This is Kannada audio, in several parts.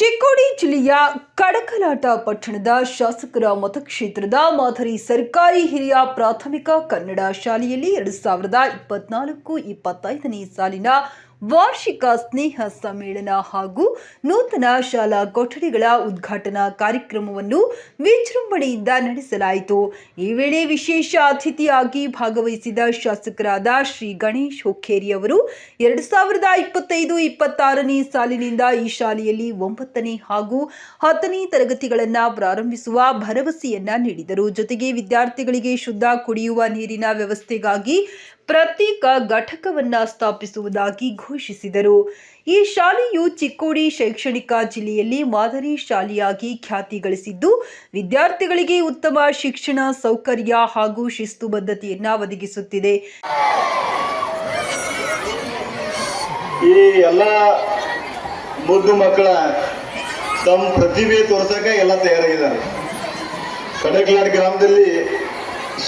ಚಿಕ್ಕೋಡಿ ಜಿಲ್ಲೆಯ ಕಡಕಲಾಟ ಪಟ್ಟಣದ ಶಾಸಕರ ಮತಕ್ಷೇತ್ರದ ಮಾದರಿ ಸರ್ಕಾರಿ ಹಿರಿಯ ಪ್ರಾಥಮಿಕ ಕನ್ನಡ ಶಾಲೆಯಲ್ಲಿ ಎರಡು ಸಾವಿರದ ಇಪ್ಪತ್ನಾಲ್ಕು ಇಪ್ಪತ್ತೈದನೇ ಸಾಲಿನ ವಾರ್ಷಿಕ ಸ್ನೇಹ ಸಮ್ಮೇಳನ ಹಾಗೂ ನೂತನ ಶಾಲಾ ಕೊಠಡಿಗಳ ಉದ್ಘಾಟನಾ ಕಾರ್ಯಕ್ರಮವನ್ನು ವಿಜೃಂಭಣೆಯಿಂದ ನಡೆಸಲಾಯಿತು. ಈ ವೇಳೆ ವಿಶೇಷ ಅತಿಥಿಯಾಗಿ ಭಾಗವಹಿಸಿದ ಶಾಸಕರಾದ ಶ್ರೀ ಗಣೇಶ್ ಹುಕ್ಕೇರಿ ಅವರು, ಎರಡು ಸಾವಿರದ ಇಪ್ಪತ್ತೈದು ಇಪ್ಪತ್ತಾರನೇ ಸಾಲಿನಿಂದ ಈ ಶಾಲೆಯಲ್ಲಿ ಒಂಬತ್ತನೇ ಹಾಗೂ ಹತ್ತನೇ ತರಗತಿಗಳನ್ನು ಪ್ರಾರಂಭಿಸುವ ಭರವಸೆಯನ್ನ ನೀಡಿದರು. ಜೊತೆಗೆ ವಿದ್ಯಾರ್ಥಿಗಳಿಗೆ ಶುದ್ಧ ಕುಡಿಯುವ ನೀರಿನ ವ್ಯವಸ್ಥೆಗಾಗಿ ಪ್ರತ್ಯೇಕ ಘಟಕವನ್ನ ಸ್ಥಾಪಿಸುವುದಾಗಿ ಘೋಷಿಸಿದರು. ಈ ಶಾಲೆಯು ಚಿಕ್ಕೋಡಿ ಶೈಕ್ಷಣಿಕ ಜಿಲ್ಲೆಯಲ್ಲಿ ಮಾದರಿ ಶಾಲೆಯಾಗಿ ಖ್ಯಾತಿ ಗಳಿಸಿದ್ದು, ವಿದ್ಯಾರ್ಥಿಗಳಿಗೆ ಉತ್ತಮ ಶಿಕ್ಷಣ ಸೌಕರ್ಯ ಹಾಗೂ ಶಿಸ್ತುಬದ್ಧತೆಯನ್ನ ಒದಗಿಸುತ್ತಿದೆ. ಈ ಎಲ್ಲ ಮುದ್ದು ಮಕ್ಕಳ ತಮ್ಮ ಪ್ರತಿಭೆ ತೋರ್ಸಕ ಎಲ್ಲ ತಯಾರಾಗಿದ್ದಾರೆ. ಕಡಕ್ಲಾಡ್ ಗ್ರಾಮದಲ್ಲಿ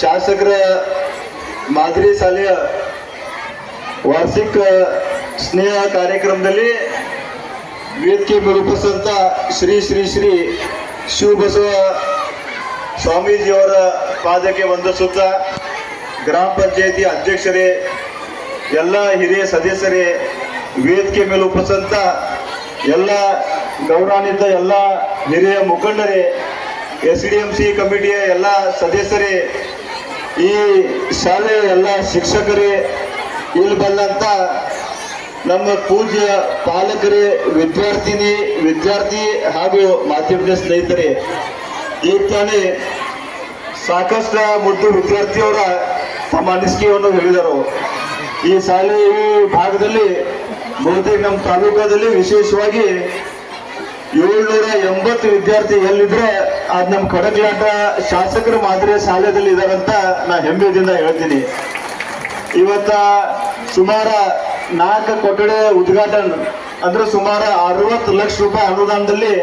ಶಾಸಕರ ಮಾದರಿ ಶಾಲೆಯ ವಾರ್ಷಿಕ ಸ್ನೇಹ ಕಾರ್ಯಕ್ರಮದಲ್ಲಿ ವೇದಿಕೆ ರೂಪಿಸಿದಂಥ ಶ್ರೀ ಶ್ರೀ ಶ್ರೀ ಶಿವಬಸವ ಸ್ವಾಮೀಜಿಯವರ ಪಾದಕ್ಕೆ ವಂದಿಸುತ್ತಾ ಗ್ರಾಮ ಪಂಚಾಯತಿ ಅಧ್ಯಕ್ಷರೇ, ಎಲ್ಲ ಹಿರಿಯ ಸದಸ್ಯರೇ, ವೇದಿಕೆ ಮೇಲೆ ಉಪಸಂತ ಎಲ್ಲ ಗೌರವಾನ್ವಿತ ಎಲ್ಲ ಹಿರಿಯ ಮುಖಂಡರೇ ಎಸ್ ಡಿ ಎಂ ಸಿ ಕಮಿಟಿಯ ಎಲ್ಲ ಸದಸ್ಯರೇ, ಈ ಶಾಲೆಯ ಎಲ್ಲ ಶಿಕ್ಷಕರೇ, ಇಲ್ಲಿ ಬಂದಂತ ನಮ್ಮ ಪೂಜ್ಯ ಪಾಲಕರೇ, ವಿದ್ಯಾರ್ಥಿನಿ, ವಿದ್ಯಾರ್ಥಿ ಹಾಗೂ ಮಾಧ್ಯಮದ ಸ್ನೇಹಿತರೆ, ಈ ತಾನೇ ಸಾಕಷ್ಟು ಮುದ್ದು ವಿದ್ಯಾರ್ಥಿಯವರ ತಮ್ಮ ಅನಿಸಿಕೆಯನ್ನು ಹೇಳಿದರು. ಈ ಶಾಲೆ ಈ ಭಾಗದಲ್ಲಿ ಬಹುತೇಕ ನಮ್ಮ ತಾಲೂಕಾದಲ್ಲಿ ವಿಶೇಷವಾಗಿ ಏಳ್ನೂರ ಎಂಬತ್ತು ವಿದ್ಯಾರ್ಥಿ ಎಲ್ಲಿದ್ರೆ ಅದ್ ನಮ್ಮ ಕಡಕ್ಲಾಟ ಶಾಸಕರ ಮಾದರಿಯ ಶಾಲೆಯಲ್ಲಿ ಇದಾರಂತ ನಾ ಹೆಮ್ಮೆಯಿಂದ ಹೇಳ್ತೀನಿ. ಇವತ್ತ ಸುಮಾರ ನಾಲ್ಕು ಕೊಠಡಿ ಉದ್ಘಾಟನೆ ಅಂದ್ರೆ ಸುಮಾರು ಅರವತ್ತು ಲಕ್ಷ ರೂಪಾಯಿ ಅನುದಾನದಲ್ಲಿ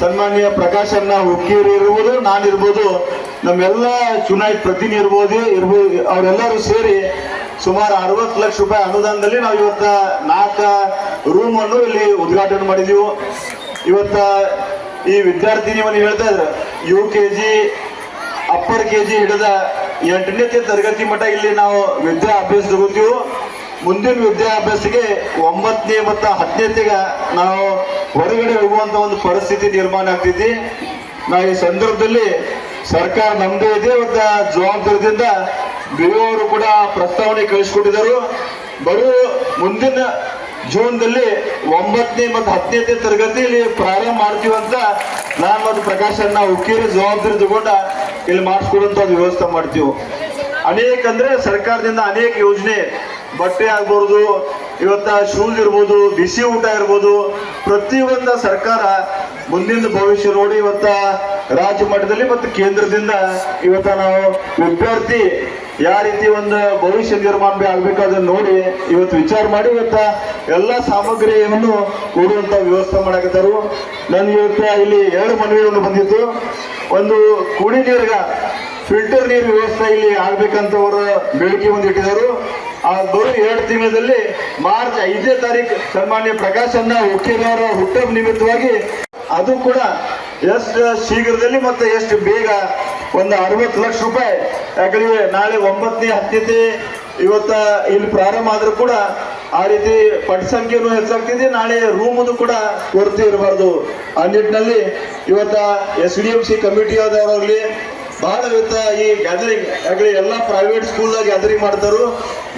ಸನ್ಮಾನ್ಯ ಪ್ರಕಾಶನ್ನ ಹುಕ್ಕೇರಿ ಇರ್ಬೋದು ನಾನಿರ್ಬೋದು ನಮ್ಮೆಲ್ಲ ಚುನಾಯಿತ ಪ್ರತಿನಿಧಿ ಇರ್ಬೋದು ಇರ್ಬೋದು ಅವರೆಲ್ಲರೂ ಸೇರಿ ಸುಮಾರು ಅರವತ್ತು ಲಕ್ಷ ರೂಪಾಯಿ ಅನುದಾನದಲ್ಲಿ ನಾವು ಇವತ್ತ ನಾಲ್ಕು ರೂಮ್ ಅನ್ನು ಇಲ್ಲಿ ಉದ್ಘಾಟನೆ ಮಾಡಿದೀವಿ. ಇವತ್ತ ಈ ವಿದ್ಯಾರ್ಥಿನಿಯನ್ನು ಹೇಳ್ತಾ ಇದ್ರ, U K G, upper K G ಹಿಡಿದ ಎಂಟನೇ ತರಗತಿ ಮಟ್ಟ ಇಲ್ಲಿ ನಾವು ವಿದ್ಯಾಭ್ಯಾಸ ತಗೋತೀವಿ. ಮುಂದಿನ ವಿದ್ಯಾಭ್ಯಾಸಕ್ಕೆ ಒಂಬತ್ತನೇ ಮತ್ತು ಹತ್ತನೇತಿಗೆ ನಾವು ಹೊರಗಡೆ ಹೋಗುವಂತ ಒಂದು ಪರಿಸ್ಥಿತಿ ನಿರ್ಮಾಣ ಆಗ್ತೈತಿ. ನಾ ಈ ಸಂದರ್ಭದಲ್ಲಿ ಸರ್ಕಾರ ನಮ್ದೇ ಇದೆ ಮತ್ತು ಜವಾಬ್ದಾರಿಯಿಂದ ಬಿಒವರು ಕೂಡ ಪ್ರಸ್ತಾವನೆ ಕಳಿಸ್ಕೊಟ್ಟಿದ್ದರು. ಬರೋ ಮುಂದಿನ ಜೂನ್ದಲ್ಲಿ ಒಂಬತ್ತನೇ ಮತ್ತು ಹತ್ತನೇ ತರಗತಿಯಲ್ಲಿ ಪ್ರಾರಂಭ ಮಾಡ್ತೀವಿ ಅಂತ ನಾನು ಮತ್ತು ಪ್ರಕಾಶ್ ಅಣ್ಣ ಹುಕ್ಕೇರಿ ಜವಾಬ್ದಾರಿ ತಗೊಂಡ ಇಲ್ಲಿ ಮಾಡಿಸ್ಕೊಡುವಂತ ಒಂದು ವ್ಯವಸ್ಥೆ ಮಾಡ್ತೀವಿ. ಅನೇಕ ಅಂದರೆ ಸರ್ಕಾರದಿಂದ ಅನೇಕ ಯೋಜನೆ, ಬಟ್ಟೆ ಆಗ್ಬೋದು ಇವತ್ತ ಶೂಸ್ ಇರ್ಬೋದು, ಬಿಸಿ ಊಟ ಇರ್ಬೋದು, ಪ್ರತಿಯೊಂದ ಸರ್ಕಾರ ಮುಂದಿನ ಭವಿಷ್ಯ ನೋಡಿ ಇವತ್ತ ರಾಜ್ಯ ಮಟ್ಟದಲ್ಲಿ ಮತ್ತು ಕೇಂದ್ರದಿಂದ ಇವತ್ತ ನಾವು ವಿದ್ಯಾರ್ಥಿ ಯಾವ ರೀತಿ ಒಂದು ಭವಿಷ್ಯ ನಿರ್ಮಾಣ ಬಿ ನೋಡಿ ಇವತ್ತು ವಿಚಾರ ಮಾಡಿ ಇವತ್ತ ಎಲ್ಲ ಸಾಮಗ್ರಿಯನ್ನು ಕೊಡುವಂತ ವ್ಯವಸ್ಥೆ ಮಾಡಕತ್ತಾರು. ನನ್ಗೆ ಇವತ್ತ ಇಲ್ಲಿ ಎರಡು ಮನವಿಗಳನ್ನು ಬಂದಿತ್ತು. ಒಂದು ಕುಡಿ ನೀರ್ಗ ಫಿಲ್ಟರ್ ನೀರು ವ್ಯವಸ್ಥೆ ಇಲ್ಲಿ ಆಗ್ಬೇಕಂತ ಅವರ ಬೇಡಿಕೆ ಒಂದು ಇಟ್ಟಿದ್ದಾರೆ ಆ ಬರೋ ಎರಡು ತಿಂಗಳಲ್ಲಿ ಮಾರ್ಚ್ ಐದನೇ ತಾರೀಕು ಸನ್ಮಾನ್ಯ ಪ್ರಕಾಶ್ ಅನ್ನ ಹುಟ್ಟಿದವರ ಹುಟ್ಟ ನಿಮಿತ್ತವಾಗಿ ಅದು ಕೂಡ ಎಷ್ಟು ಶೀಘ್ರದಲ್ಲಿ ಮತ್ತೆ ಎಷ್ಟು ಬೇಗ ಒಂದು ಅರವತ್ತು ಲಕ್ಷ ರೂಪಾಯಿ ಯಾಕಂದ್ರೆ ನಾಳೆ ಒಂಬತ್ತನೇ ಹತ್ತನೇ ಇವತ್ತ ಇಲ್ಲಿ ಪ್ರಾರಂಭ ಆದ್ರೂ ಕೂಡ ಆ ರೀತಿ ಪಟ್ ಸಂಖ್ಯೆನೂ ಹೆಚ್ಚಾಗ್ತಿದೆ. ನಾಳೆ ರೂಮದು ಕೂಡ ಕೊರತೆ ಇರಬಾರ್ದು. ಆ ನಿಟ್ಟಿನಲ್ಲಿ ಇವತ್ತ ಎಸ್ ಡಿ ಎಂ ಸಿ ಕಮಿಟಿಯಾದವರಾಗಲಿ ಬಹಳ ಇವತ್ತ ಈ ಗ್ಯಾದರಿಂಗ್ ಯಾಕಂದ್ರೆ ಎಲ್ಲ ಪ್ರೈವೇಟ್ ಸ್ಕೂಲ್ದಾಗ ಗ್ಯಾದರಿಂಗ್ ಮಾಡ್ತಾರೋ.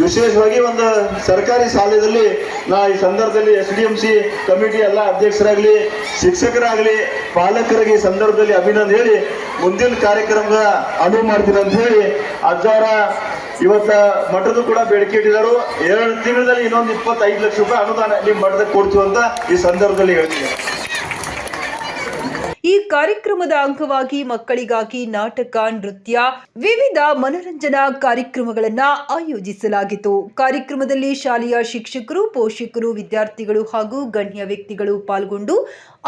ವಿಶೇಷವಾಗಿ ಒಂದು ಸರ್ಕಾರಿ ಶಾಲೆಯಲ್ಲಿ ನಾ ಈ ಸಂದರ್ಭದಲ್ಲಿ S D M C committee ಎಲ್ಲ ಅಧ್ಯಕ್ಷರಾಗಲಿ, ಶಿಕ್ಷಕರಾಗಲಿ, ಪಾಲಕರಿಗೆ ಈ ಸಂದರ್ಭದಲ್ಲಿ ಅಭಿನಂದನೆ ಹೇಳಿ ಮುಂದಿನ ಕಾರ್ಯಕ್ರಮದ ಅನುವು ಮಾಡ್ತೀನಿ ಅಂತ ಹೇಳಿ ಅಜ್ಜವರ ಇವತ್ತ ಮಠದ ಕೂಡ ಬೇಡಿಕೆ ಇಟ್ಟಿದ್ದಾರೆ. ಎರಡು ತಿಂಗಳಲ್ಲಿ ಇನ್ನೊಂದು ಇಪ್ಪತ್ತೈದು ಲಕ್ಷ ರೂಪಾಯಿ ಅನುದಾನ ನಿಮ್ಮ ಮಠದ ಕೊಡ್ತೀವಿ ಅಂತ ಈ ಸಂದರ್ಭದಲ್ಲಿ ಹೇಳ್ತೀನಿ. ಈ ಕಾರ್ಯಕ್ರಮದ ಅಂಗವಾಗಿ ಮಕ್ಕಳಿಗಾಗಿ ನಾಟಕ, ನೃತ್ಯ, ವಿವಿಧ ಮನರಂಜನಾ ಕಾರ್ಯಕ್ರಮಗಳನ್ನು ಆಯೋಜಿಸಲಾಗಿತ್ತು. ಕಾರ್ಯಕ್ರಮದಲ್ಲಿ ಶಾಲೆಯ ಶಿಕ್ಷಕರು, ಪೋಷಕರು, ವಿದ್ಯಾರ್ಥಿಗಳು ಹಾಗೂ ಗಣ್ಯ ವ್ಯಕ್ತಿಗಳು ಪಾಲ್ಗೊಂಡು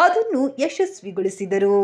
ಅದನ್ನು ಯಶಸ್ವಿಗೊಳಿಸಿದರು.